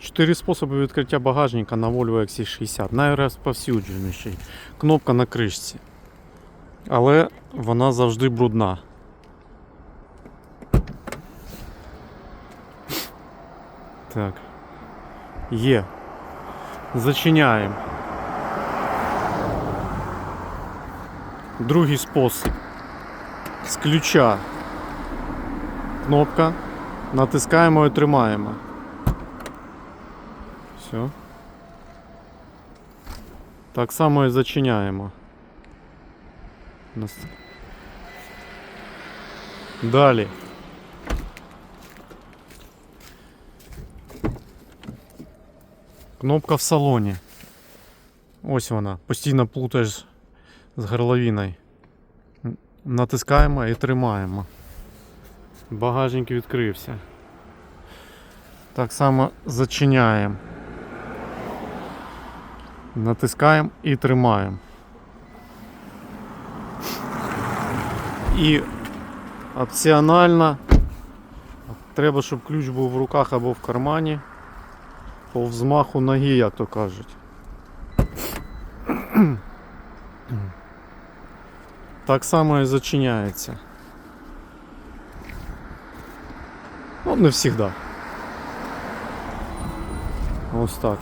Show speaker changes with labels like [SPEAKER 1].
[SPEAKER 1] Чотири способи відкриття багажника на Volvo XC60. Найрозповсюдженіший. Кнопка на кришці. Але вона завжди брудна. Так. Є. Зачиняємо. Другий спосіб. З ключа. Кнопка. Натискаємо і тримаємо. Все. Так само і зачиняємо. Далі. Кнопка в салоні. Ось вона. Постійно плутаєш з горловиною. Натискаємо і тримаємо. Багажник відкрився. Так само зачиняємо. Натискаємо і тримаємо. І опціонально треба, щоб ключ був в руках або в кармані. По взмаху ноги, як то кажуть. Так само і зачиняється. Ну, не завжди. Ось так.